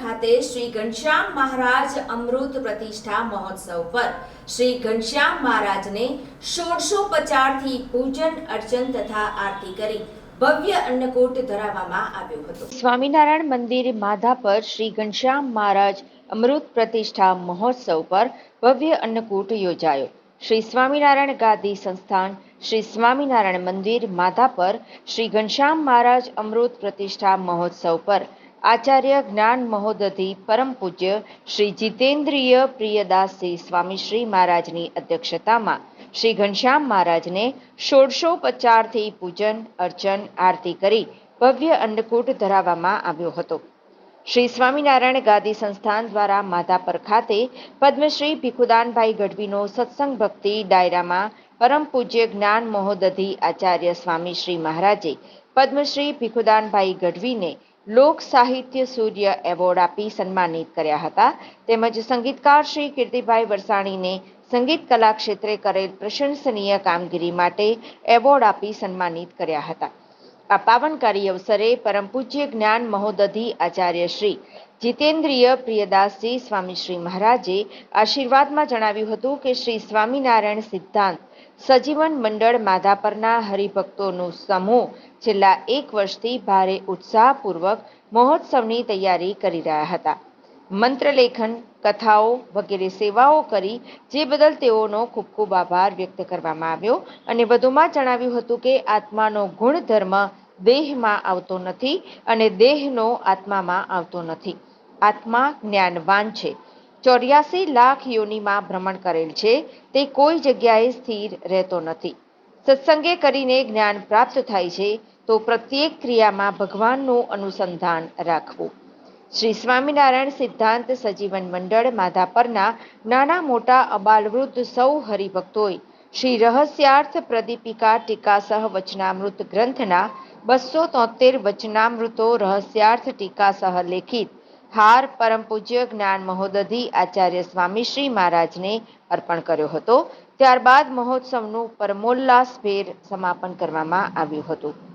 ખાતે શ્રી ઘનશ્યામ મહારાજ અમૃત પ્રતિષ્ઠા મહોત્સવ પર શ્રી ઘનશ્યામ મહારાજને સોળસો પચારથી પૂજન, અર્ચન તથા આરતી કરી ભવ્ય અન્નકૂટ ધરાવવામાં આવ્યો હતો. સ્વામિનારાયણ મંદિર માધા પર શ્રી ઘનશ્યામ મહારાજ અમૃત પ્રતિષ્ઠા મહોત્સવ પર ભવ્ય અન્નકૂટ યોજાયો. શ્રી સ્વામિનારાયણ ગાદી સંસ્થાન શ્રી સ્વામિનારાયણ મંદિર માધા પર શ્રી ઘનશ્યામ મહારાજ અમૃત પ્રતિષ્ઠા મહોત્સવ પર આચાર્ય જ્ઞાન મહોદધિ પરમ પૂજ્ય શ્રી જીતેન્દ્રિય પ્રિયદાસજી સ્વામી શ્રી મહારાજની અધ્યક્ષતામાં શ્રી ઘનશ્યામ મહારાજને સોળસો પચારથી પૂજન, અર્ચન, આરતી કરી ભવ્ય અન્નકૂટ ધરાવવામાં આવ્યો હતો. શ્રી સ્વામિનારાયણ ગાદી સંસ્થાન દ્વારા માધાપર ખાતે પદ્મશ્રી ભીખુદાનભાઈ ગઢવીનો સત્સંગ ભક્તિ ડાયરામાં પરમ પૂજ્ય જ્ઞાન મહોદધિ આચાર્ય સ્વામી શ્રી મહારાજે પદ્મશ્રી ભીખુદાનભાઈ ગઢવીને લોક સાહિત્ય સૂર્ય એવોર્ડ આપી સન્માનિત કર્યા હતા. તેમજ સંગીતકાર શ્રી કીર્તિભાઈ વરસાણીને સંગીત કલા ક્ષેત્રે કરેલ પ્રશંસનીય કામગીરી માટે એવોર્ડ આપી સન્માનિત કર્યા હતા. આ પાવનકારી અવસરે પરમ પૂજ્ય જ્ઞાન મહોદધી આચાર્ય શ્રી જીતેન્દ્રિય પ્રિયદાસજી સ્વામી શ્રી મહારાજે આશીર્વાદમાં જણાવ્યું હતું કે શ્રી સ્વામિનારાયણ સિદ્ધાંત સજીવન મંડળ માધાપરના હરિભક્તોનો સમૂહ છેલ્લા એક વર્ષથી ભારે ઉત્સાહપૂર્વક મહોત્સવની તૈયારી કરી રહ્યા હતા. મંત્રલેખન, કથાઓ વગેરે સેવાઓ કરી, જે બદલ તેઓનો ખૂબ ખૂબ આભાર વ્યક્ત કરવામાં આવ્યો અને વધુમાં જણાવ્યું હતું કે આત્માનો ગુણધર્મ દેહમાં આવતો નથી અને દેહનો આત્મામાં આવતો નથી. આત્મા જ્ઞાનવાન છે. ચોર્યાસી લાખ યોનિમાં ભ્રમણ કરેલ છે. તે કોઈ જગ્યાએ સ્થિર રહેતો નથી. સત્સંગે કરીને જ્ઞાન પ્રાપ્ત થાય છે, તો પ્રત્યેક ક્રિયામાં ભગવાનનું અનુસંધાન રાખવું. શ્રી સ્વામિનારાયણ સિદ્ધાંત સજીવન મંડળ માધાપરના નાના મોટા અબાલવૃદ્ધ સૌ હરિભક્તોએ શ્રી રહસ્યાર્થ પ્રદીપિકા ટીકાસહ વચનામૃત ગ્રંથના બસો તોતેર વચનામૃતો રહસ્યાર્થ ટીકાસહ લેખિત હાર પરમ પૂજ્ય જ્ઞાન મહોદધિ આચાર્ય સ્વામી શ્રી મહારાજને અર્પણ કર્યો હતો. ત્યારબાદ મહોત્સવનું પરમોલ્લાસભેર સમાપન કરવામાં આવ્યું હતું.